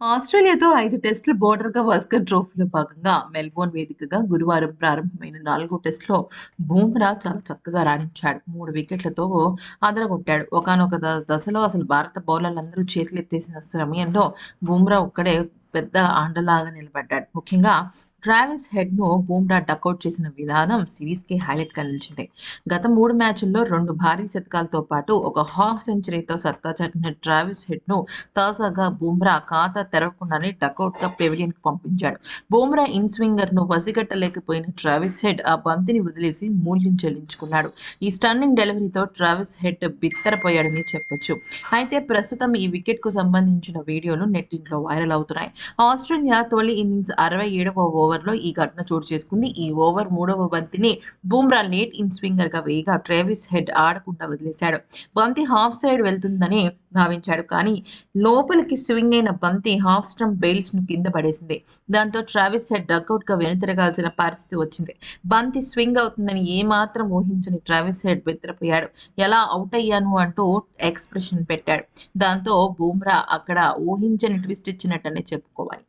ఆస్ట్రేలియాతో ఐదు టెస్టుల బోర్డర్ గవాస్కర్ ట్రోఫీలో భాగంగా మెల్బోర్న్ వేదికగా గురువారం ప్రారంభమైన నాలుగో టెస్టులో బూమ్రా చాలా చక్కగా రాణించాడు. మూడు వికెట్లతో అదరగొట్టాడు. ఒకనొక దశలో అసలు భారత బౌలర్లందరూ చేతులెత్తేసిన సమయంలో బూమ్రా ఒక్కడే పెద్ద ఆండలాగా నిలబడ్డాడు. ముఖ్యంగా ట్రావిస్ హెడ్ను బూమ్రా డకౌట్ చేసిన విధానం సిరీస్కి హైలైట్గా నిలిచింది. గత మూడు మ్యాచ్ల్లో రెండు భారీ శతకాలతో పాటు ఒక హాఫ్ సెంచరీతో సత్తా చాటిన ట్రావిస్ హెడ్ను తాజాగా బూమ్రా ఖాతా తెరవకుండానే డకౌట్గా పెవిలియన్కి పంపించాడు. బూమ్రా ఇన్ స్వింగర్ను వసిగట్టలేకపోయిన ట్రావిస్ హెడ్ ఆ బంతిని వదిలేసి మూల్యం చెల్లించుకున్నాడు. ఈ స్టన్నింగ్ డెలివరీతో ట్రావిస్ హెడ్ బిత్తరపోయాడని చెప్పొచ్చు. అయితే ప్రస్తుతం ఈ వికెట్కు సంబంధించిన వీడియోలు నెట్టింట్లో వైరల్ అవుతున్నాయి. ఆస్ట్రేలియా తొలి ఇన్నింగ్స్ అరవై ఏడవ ఓవర్లో ఈ ఘటన చోటు చేసుకుంది. ఈ ఓవర్ మూడవ బంతిని బుమ్రా లేట్ ఇన్ స్వింగర్గా వేయగా ట్రేవిస్ హెడ్ ఆడకుండా వదిలేశాడు. బంతి హాఫ్ సైడ్ వెళ్తుందని భావించాడు. కానీ లోపలికి స్వింగ్ అయిన బంతి హాఫ్ స్టంప్ బెయిల్స్ను కింద పడేసింది. దాంతో ట్రావిస్ హెడ్ డక్అవుట్గా వెనుతిరగాల్సిన పరిస్థితి వచ్చింది. బంతి స్వింగ్ అవుతుందని ఏమాత్రం ఊహించని ట్రావిస్ హెడ్ బెదిరిపోయాడు. ఎలా అవుట్ అయ్యాను? అంటూ ఎక్స్ప్రెషన్ పెట్టాడు. దాంతో బూమ్రా అక్కడ ఊహించని ట్విస్ట్ ఇచ్చినట్టనే చెప్పుకోవాలి.